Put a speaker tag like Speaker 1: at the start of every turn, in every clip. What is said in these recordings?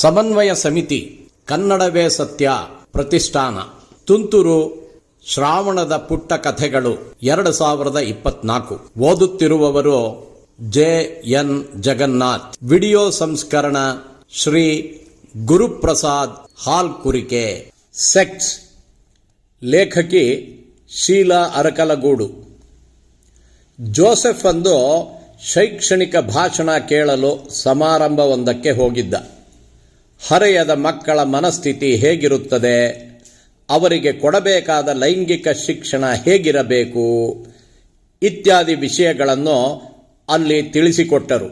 Speaker 1: ಸಮನ್ವಯ ಸಮಿತಿ ಕನ್ನಡವೇ ಸತ್ಯ ಪ್ರತಿಷ್ಠಾನ. ತುಂತುರು ಶ್ರಾವಣದ ಪುಟ್ಟ ಕಥೆಗಳು ಎರಡು ಸಾವಿರದ ಇಪ್ಪತ್ನಾಲ್ಕು. ಓದುತ್ತಿರುವವರು ಜೆ ಎನ್ ಜಗನ್ನಾಥ್. ವಿಡಿಯೋ ಸಂಸ್ಕರಣ ಶ್ರೀ ಗುರುಪ್ರಸಾದ್ ಹಾಲ್ ಕುರಿಕೆ ಸೆಕ್ಸ್. ಲೇಖಕಿ ಶೀಲಾ ಅರಕಲಗೂಡು. ಜೋಸೆಫ್ ಅಂದು ಶೈಕ್ಷಣಿಕ ಭಾಷಣ ಕೇಳಲು ಸಮಾರಂಭವೊಂದಕ್ಕೆ ಹೋಗಿದ್ದ. ಹರೆಯದ ಮಕ್ಕಳ ಮನಸ್ಥಿತಿ ಹೇಗಿರುತ್ತದೆ? ಅವರಿಗೆ ಕೊಡಬೇಕಾದ ಲೈಂಗಿಕ ಶಿಕ್ಷಣ ಹೇಗಿರಬೇಕು? ಇತ್ಯಾದಿ ವಿಷಯಗಳನ್ನು ಅಲ್ಲಿ ತಿಳಿಸಿಕೊಟ್ಟರು.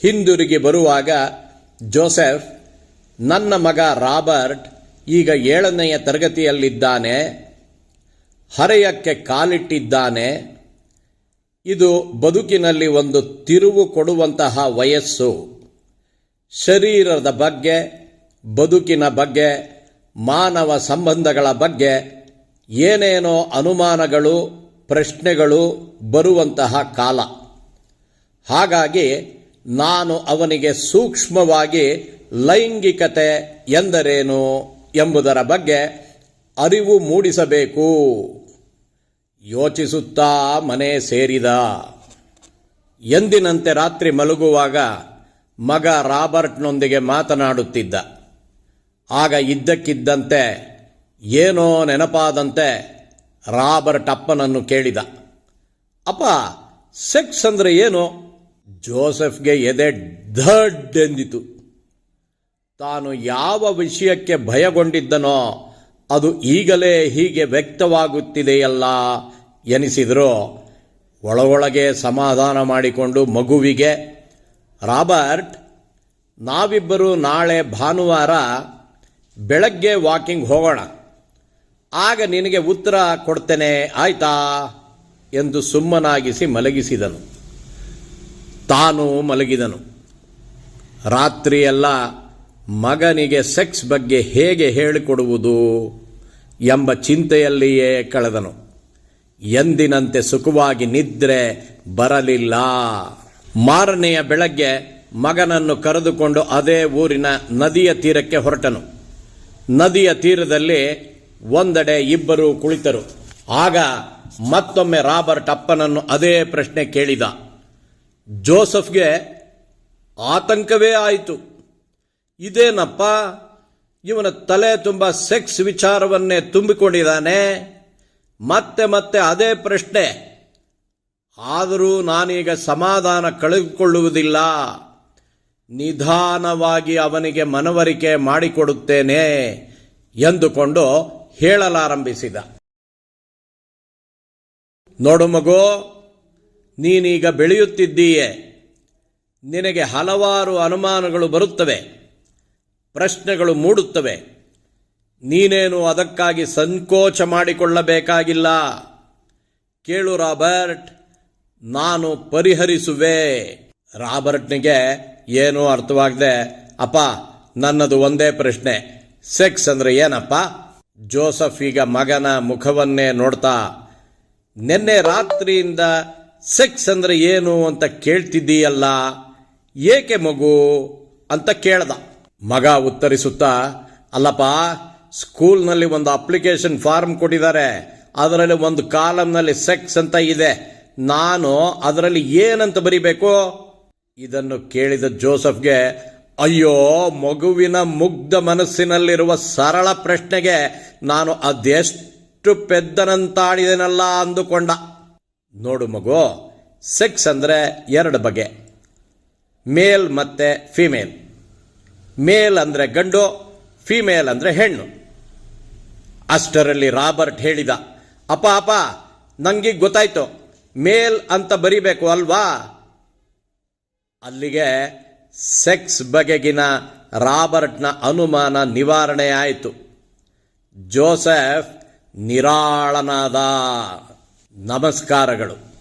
Speaker 1: ಹಿಂದಿರುಗಿ ಬರುವಾಗ ಜೋಸೆಫ್, ನನ್ನ ಮಗ ರಾಬರ್ಟ್ ಈಗ ಏಳನೆಯ ತರಗತಿಯಲ್ಲಿದ್ದಾನೆ. ಹರೆಯಕ್ಕೆ ಕಾಲಿಟ್ಟಿದ್ದಾನೆ. ಇದು ಬದುಕಿನಲ್ಲಿ ಒಂದು ತಿರುವು ಕೊಡುವಂತಹ ವಯಸ್ಸು. ಶರೀರದ ಬಗ್ಗೆ, ಬದುಕಿನ ಬಗ್ಗೆ, ಮಾನವ ಸಂಬಂಧಗಳ ಬಗ್ಗೆ ಏನೇನೋ ಅನುಮಾನಗಳು, ಪ್ರಶ್ನೆಗಳು ಬರುವಂತಹ ಕಾಲ. ಹಾಗಾಗಿ ನಾನು ಅವನಿಗೆ ಸೂಕ್ಷ್ಮವಾಗಿ ಲೈಂಗಿಕತೆ ಎಂದರೇನು ಎಂಬುದರ ಬಗ್ಗೆ ಅರಿವು ಮೂಡಿಸಬೇಕು. ಯೋಚಿಸುತ್ತಾ ಮನೆ ಸೇರಿದ. ಎಂದಿನಂತೆ ರಾತ್ರಿ ಮಲಗುವಾಗ ಮಗ ರಾಬರ್ಟ್ನೊಂದಿಗೆ ಮಾತನಾಡುತ್ತಿದ್ದ. ಆಗ ಇದ್ದಕ್ಕಿದ್ದಂತೆ ಏನೋ ನೆನಪಾದಂತೆ ರಾಬರ್ಟ್ ಅಪ್ಪನನ್ನು ಕೇಳಿದ. ಅಪ್ಪ, ಸೆಕ್ಸ್ ಅಂದರೆ ಏನು? ಜೋಸೆಫ್ಗೆ ಎದೆ ಧಡ್ ಎಂದಿತು. ತಾನು ಯಾವ ವಿಷಯಕ್ಕೆ ಭಯಗೊಂಡಿದ್ದನೋ ಅದು ಈಗಲೇ ಹೀಗೆ ವ್ಯಕ್ತವಾಗುತ್ತಿದೆಯಲ್ಲ ಎನಿಸಿದರೂ ಒಳಗೊಳಗೆ ಸಮಾಧಾನ ಮಾಡಿಕೊಂಡು ಮಗುವಿಗೆ ರಾಬರ್ಟ್, ನಾವಿಬ್ಬರು ನಾಳೆ ಭಾನುವಾರ ಬೆಳಗ್ಗೆ ವಾಕಿಂಗ್ ಹೋಗೋಣ. ಆಗ ನಿನಗೆ ಉತ್ತರ ಕೊಡ್ತೇನೆ, ಆಯ್ತಾ? ಎಂದು ಸುಮ್ಮನಾಗಿಸಿ ಮಲಗಿಸಿದನು. ತಾನು ಮಲಗಿದನು. ರಾತ್ರಿಯೆಲ್ಲ ಮಗನಿಗೆ ಸೆಕ್ಸ್ ಬಗ್ಗೆ ಹೇಗೆ ಹೇಳಿಕೊಡುವುದು ಎಂಬ ಚಿಂತೆಯಲ್ಲಿಯೇ ಕಳೆದನು. ಎಂದಿನಂತೆ ಸುಖವಾಗಿ ನಿದ್ರೆ ಬರಲಿಲ್ಲ. ಮಾರನೆಯ ಬೆಳಗ್ಗೆ ಮಗನನ್ನು ಕರೆದುಕೊಂಡು ಅದೇ ಊರಿನ ನದಿಯ ತೀರಕ್ಕೆ ಹೊರಟನು. ನದಿಯ ತೀರದಲ್ಲಿ ಒಂದೆಡೆ ಇಬ್ಬರು ಕುಳಿತರು. ಆಗ ಮತ್ತೊಮ್ಮೆ ರಾಬರ್ಟ್ ಅಪ್ಪನನ್ನು ಅದೇ ಪ್ರಶ್ನೆ ಕೇಳಿದ. ಜೋಸಫ್ಗೆ ಆತಂಕವೇ ಆಯಿತು. ಇದೇನಪ್ಪ? ಇವನ ತಲೆ ತುಂಬ ಸೆಕ್ಸ್ ವಿಚಾರವನ್ನೇ ತುಂಬಿಕೊಂಡಿದ್ದಾನೆ. ಮತ್ತೆ ಮತ್ತೆ ಅದೇ ಪ್ರಶ್ನೆ. ಆದರೂ ನಾನೀಗ ಸಮಾಧಾನ ಕಳೆದುಕೊಳ್ಳುವುದಿಲ್ಲ. ನಿಧಾನವಾಗಿ ಅವನಿಗೆ ಮನವರಿಕೆ ಮಾಡಿಕೊಡುತ್ತೇನೆ ಎಂದುಕೊಂಡು ಹೇಳಲಾರಂಭಿಸಿದ. ನೋಡು ಮಗು, ನೀನೀಗ ಬೆಳೆಯುತ್ತಿದ್ದೀಯೆ. ನಿನಗೆ ಹಲವಾರು ಅನುಮಾನಗಳು ಬರುತ್ತವೆ. ಪ್ರಶ್ನೆಗಳು ಮೂಡುತ್ತವೆ. ನೀನೇನು ಅದಕ್ಕಾಗಿ ಸಂಕೋಚ ಮಾಡಿಕೊಳ್ಳಬೇಕಾಗಿಲ್ಲ. ಕೇಳು ರಾಬರ್ಟ್ ನಾನು ಪರಿಹರಿಸುವೆ. ರಾಬರ್ಟ್ನಿಗೆ ಏನೂ ಅರ್ಥವಾಗದೆ, ಅಪ್ಪ, ನನ್ನದು ಒಂದೇ ಪ್ರಶ್ನೆ. ಸೆಕ್ಸ್ ಅಂದ್ರೆ ಏನಪ್ಪ? ಜೋಸಫ್ ಈಗ ಮಗನ ಮುಖವನ್ನೇ ನೋಡ್ತಾ, ನಿನ್ನೆ ರಾತ್ರಿಯಿಂದ ಸೆಕ್ಸ್ ಅಂದ್ರೆ ಏನು ಅಂತ ಕೇಳ್ತಿದ್ದೀಯಲ್ಲ? ಏಕೆ ಮಗು? ಅಂತ ಕೇಳ್ದ. ಮಗ ಉತ್ತರಿಸುತ್ತಾ, ಅಲ್ಲಪ್ಪ, ಸ್ಕೂಲ್ನಲ್ಲಿ ಒಂದು ಅಪ್ಲಿಕೇಶನ್ ಫಾರ್ಮ್ ಕೊಟ್ಟಿದ್ದಾರೆ. ಅದರಲ್ಲಿ ಒಂದು ಕಾಲಂನಲ್ಲಿ ಸೆಕ್ಸ್ ಅಂತ ಇದೆ. ನಾನು ಅದರಲ್ಲಿ ಏನಂತ ಬರಿಬೇಕು? ಇದನ್ನು ಕೇಳಿದ ಜೋಸಫ್ಗೆ, ಅಯ್ಯೋ, ಮಗುವಿನ ಮುಗ್ಧ ಮನಸ್ಸಿನಲ್ಲಿರುವ ಸರಳ ಪ್ರಶ್ನೆಗೆ ನಾನು ಅದೆಷ್ಟು ಪೆದ್ದನಂತಾಡಿದೆನಲ್ಲ ಅಂದುಕೊಂಡ. ನೋಡು ಮಗು, ಸೆಕ್ಸ್ ಅಂದ್ರೆ ಎರಡು ಬಗೆ. ಮೇಲ್ ಮತ್ತೆ ಫಿಮೇಲ್. ಮೇಲ್ ಅಂದ್ರೆ ಗಂಡು, ಫಿಮೇಲ್ ಅಂದ್ರೆ ಹೆಣ್ಣು. ಅಷ್ಟರಲ್ಲಿ ರಾಬರ್ಟ್ ಹೇಳಿದ, ಅಪ್ಪ ಅಪ್ಪ ನನಗೆ ಗೊತ್ತಾಯ್ತು. ಮೇಲ್ ಅಂತ ಬರಿಬೇಕು ಅಲ್ವಾ? ಅಲ್ಲಿಗೆ ಸೆಕ್ಸ್ ಬಗೆಗಿನ ರಾಬರ್ಟ್ನ ಅನುಮಾನ ನಿವಾರಣೆ ಆಯಿತು. ಜೋಸೆಫ್ ನಿರಾಳನಾದ ನಮಸ್ಕಾರಗಳು.